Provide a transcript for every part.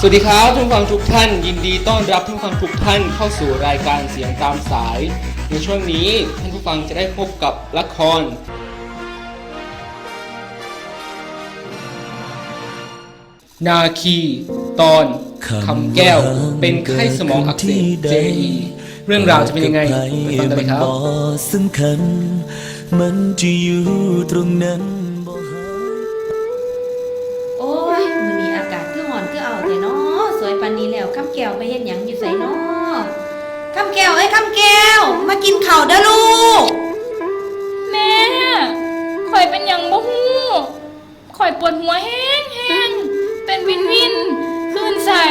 สวัสดีครับทุกฟังทุกท่าน ยินดีต้อนรับทุกฟังทุกท่านเข้าสู่รายการเสียงตามสาย ในช่วงนี้ท่านผู้ฟังจะได้พบกับละคร นาคี ตอนคำแก้ว เป็นไข้สมองอักเสบ JE เรื่องราวจะเป็นยังไงไปฟังกันเลยครับสำคัญมันจะอยู่ตรงนั้น วยปานนี้แล้วคำแก้วไปเฮ็ดหยังอยู่ไสเนาะคำแก้วเอ้ยคำแก้ว มากินข้าวเด้อลูก แม่ข่อยเป็นอย่างบ่ฮู้ข่อยปวดหัวแห้งแห้งเป็นวินวินคลื่นใส่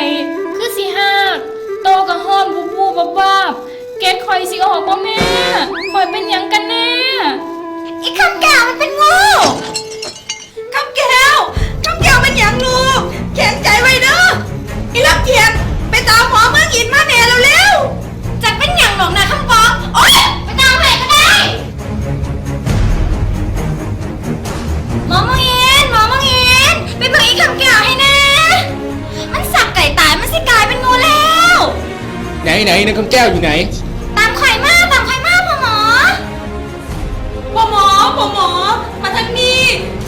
คือสิหักโตกะห้อนบูบูบับบับเกดข่อยสิออกบ่แม่ข่อยเป็นหยังกันแน่อีคำแก้วมันเป็นงู ไหนไหนนางคำแก้วอยู่ไหน ตามไข่มาตามไข่มาพ่อหมอพ่อหมอพ่อหมอ มาทางนี้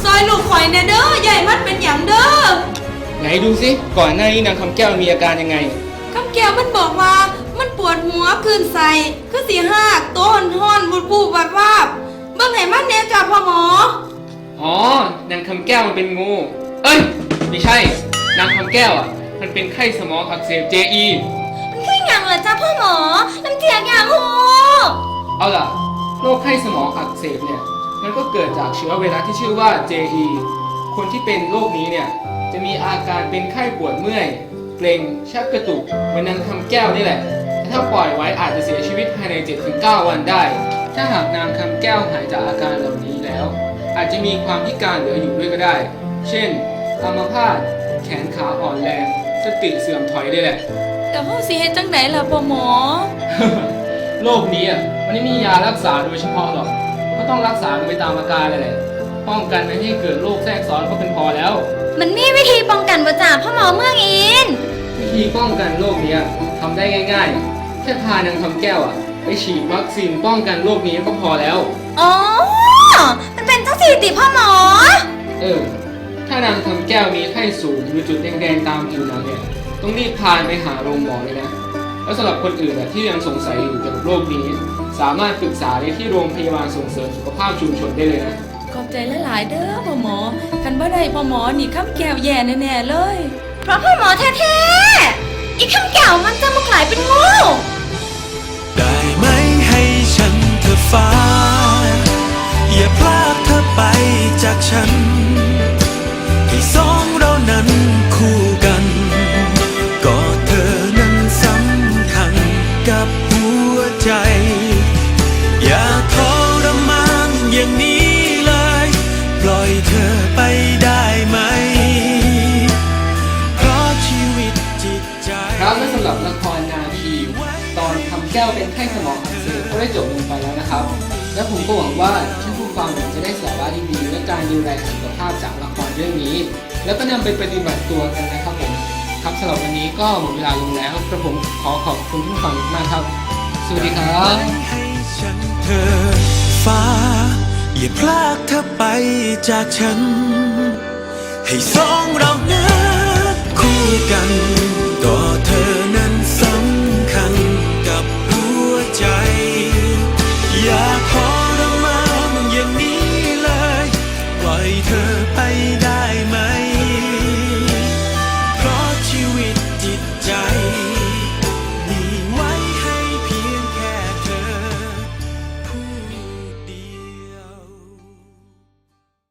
ซอยลูกข่อยเนเด้อใหญ่มันเป็นหยังเด้อไหนดูสิก่อนหน้านี้นางคำแก้วมีอาการยังไง คำแก้วมันบอกว่ามันปวดหัวคลื่นใส่คือสีหักโต้นห้อนบูดบูบวับวาบเบิ่งให้มันเนี่ยจ้ะพ่อหมอ อ๋อนางคำแก้วมันเป็นงู เอ้ย ไม่ใช่ นางคำแก้วอะ มันเป็นไข้สมองอักเสบ JE มันคื อหยังเหรอจ้ะพ่อหมอน้ำเจียกหยังหูเอาล่ะ โรคไข้สมองอักเสบเนี่ย มันก็เกิดจากเชื้อไวรัสที่ชื่อว่า JE คนที่เป็นโรคนี้เนี่ย จะมีอาการเป็นไข้ปวดเมื่อย เกร็ง ชักกระตุกเหมือนนางคำแก้วนี่แหละแต่ถ้าปล่อยไว้อาจจะเสียชีวิตภายใน 7-9 วันได้ ถ้าหากนางคำแก้วหายจากอาการเหล่านี้แล้ว อาจจะมีความพิการเหลืออยู่ด้วยก็ได้ เช่นอัมพาต แขนขาอ่อนแรง สติเสื่อมถอยได้แหละ แต่พ่อสิเฮ็ดจังไดล่ะพ่อหมอ โรคนี้อะมันไม่มียารักษาโดยเฉพาะหรอก ก็ต้องรักษากันไปตามอาการเลยแหละป้องกันไม่ให้เกิดโรคแทรกซ้อนก็เป็นพอแล้ว มันมีวิธีป้องกันบ่จ้ะพ่อหมอเมืองอิน วิธีป้องกันโรคนี้ทำได้ง่ายๆ แค่พานางคำแก้วอะ ไปฉีดวัคซีนป้องกันโรคนี้ก็พอแล้ว อ๋อ มันเป็นทั้งสี่ติพ่อหมอ เออ ถ้านางคำแก้วมีไข้สูงมีจุดแดงๆตามผิวหนังเนี่ย ต้องรีบพานไปหาโรงหมอเลยนะ แล้วสำหรับคนอื่นที่ยังสงสัยอยู่เกี่ยวกับโรคนี้ สามารถปรึกษาได้ที่โรงพยาบาลส่งเสริมสุขภาพชุมชนได้เลยนะ ขอบใจหลายๆเด้อพ่อหมอ คันบ่ได้พ่อหมอนี่ข้ามแก้วแย่แน่ๆเลย เพราะพ่อหมอแท้ๆ กับหัวใจ อย่าทรมานอย่างนี้เลย ปล่อยเธอไปได้ไหม เพราะชีวิตจิตใจ ครับและสำหรับละครนาคีตอนคำแก้วเป็นไข้สมองอักเสบก็ได้จบลงไปแล้วนะครับ และผมก็หวังว่าท่านผู้ฟังจะได้สาระดีๆและการดูแลสุขภาพจากละครเรื่องนี้ แล้วก็นำไปปฏิบัติตัวกันนะครับผมครับ สำหรับวันนี้ก็หมดเวลาลงแล้วกระผมขอขอบคุณผู้ฟังมากครับ สวัสดีครับให้ฉันเธอฟ้า อย่าพลากเธอไปจากฉัน ให้สองเรานั้นคู่กันก็เธอนั้นสำคัญกับหัวใจ อย่าทรมานอย่างนี้เลย ปล่อยเธอไป